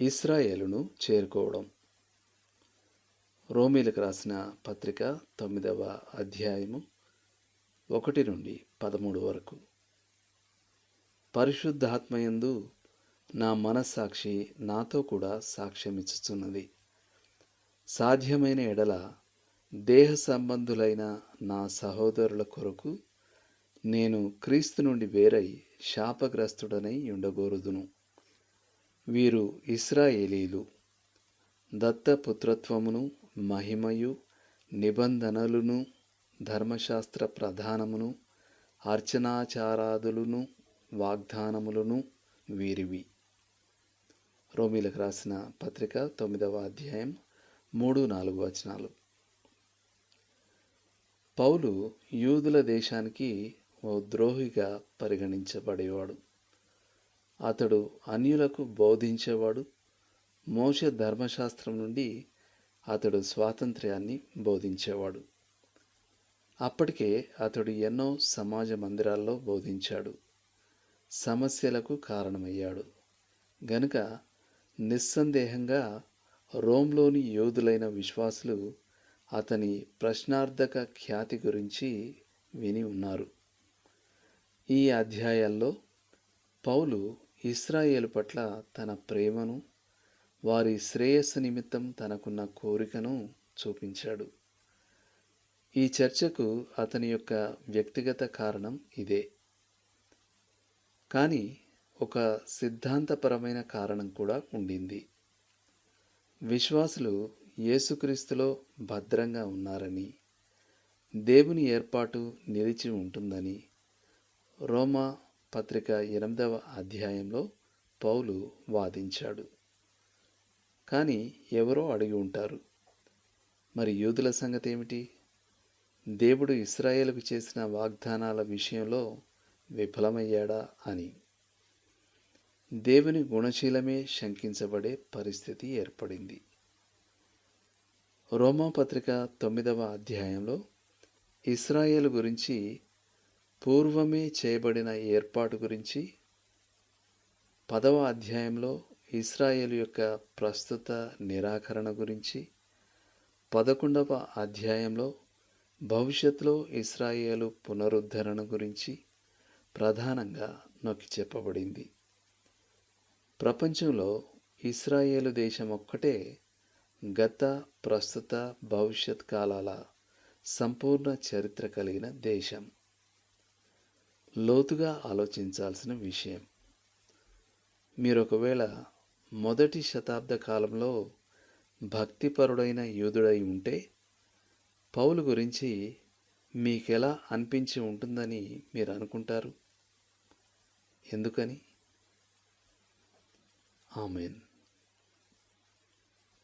ఇస్రాయేలును చేరుకోవడం. రోమీలకు రాసిన పత్రిక తొమ్మిదవ అధ్యాయము ఒకటి నుండి పదమూడు వరకు. పరిశుద్ధాత్మయందు నా మనస్సాక్షి నాతో కూడా సాక్ష్యమిచ్చుచున్నది. సాధ్యమైన ఎడల దేహ సంబంధులైన నా సహోదరుల కొరకు నేను క్రీస్తు నుండి వేరై శాపగ్రస్తుడనై ఉండగోరుదును వీరు ఇస్రాయేలీలు. దత్తపుత్రత్వమును మహిమయు నిబంధనలును ధర్మశాస్త్ర ప్రధానమును అర్చనాచారాదులను వాగ్దానములను వీరివి. రోమిలకు రాసిన పత్రిక తొమ్మిదవ అధ్యాయం మూడు నాలుగు వచనాలు. పౌలు యూదుల దేశానికి ఓ ద్రోహిగా పరిగణించబడేవాడు. అతడు అన్యులకు బోధించేవాడు. మోష ధర్మశాస్త్రం నుండి అతడు స్వాతంత్ర్యాన్ని బోధించేవాడు. అప్పటికే అతడు ఎన్నో సమాజ మందిరాల్లో బోధించాడు. సమస్యలకు కారణమయ్యాడు. గనుక నిస్సందేహంగా రోమ్లోని యోధులైన విశ్వాసులు అతని ప్రశ్నార్థక ఖ్యాతి గురించి విని ఉన్నారు. ఈ అధ్యాయాల్లో పౌలు ఇస్రాయేల్ పట్ల తన ప్రేమను వారి శ్రేయస్సు నిమిత్తం తనకున్న కోరికను చూపించాడు. ఈ చర్చకు అతని యొక్క వ్యక్తిగత కారణం ఇదే. కానీ ఒక సిద్ధాంతపరమైన కారణం కూడా ఉండింది. విశ్వాసులు యేసుక్రీస్తులో భద్రంగా ఉన్నారని దేవుని ఏర్పాటు నిలిచి ఉంటుందని రోమా పత్రిక ఎనిమిదవ అధ్యాయంలో పౌలు వాదించాడు. కానీ ఎవరో అడిగి ఉంటారు మరి యూదుల సంగతి ఏమిటి? దేవుడు ఇస్రాయేల్కు చేసిన వాగ్దానాల విషయంలో విఫలమయ్యాడా అని. దేవుని గుణశీలమే శంకించబడే పరిస్థితి ఏర్పడింది. రోమాపత్రిక తొమ్మిదవ అధ్యాయంలో ఇస్రాయేల్ గురించి పూర్వమే చేయబడిన ఏర్పాటు గురించి పదవ అధ్యాయంలో ఇస్రాయేల్ యొక్క ప్రస్తుత నిరాకరణ గురించి పదకొండవ అధ్యాయంలో భవిష్యత్తులో ఇస్రాయేలు పునరుద్ధరణ గురించి ప్రధానంగా నొక్కి చెప్పబడింది. ప్రపంచంలో ఇస్రాయేలు దేశం ఒక్కటే గత ప్రస్తుత భవిష్యత్ కాలాల సంపూర్ణ చరిత్ర కలిగిన దేశం. లోతుగా ఆలోచించాల్సిన విషయం. మీరు ఒకవేళ మొదటి శతాబ్ద కాలంలో భక్తిపరుడైన యూదుడై ఉంటే పౌలు గురించి మీకెలా అనిపించి ఉంటుందని మీరు అనుకుంటారు ఎందుకని? ఆమెన్.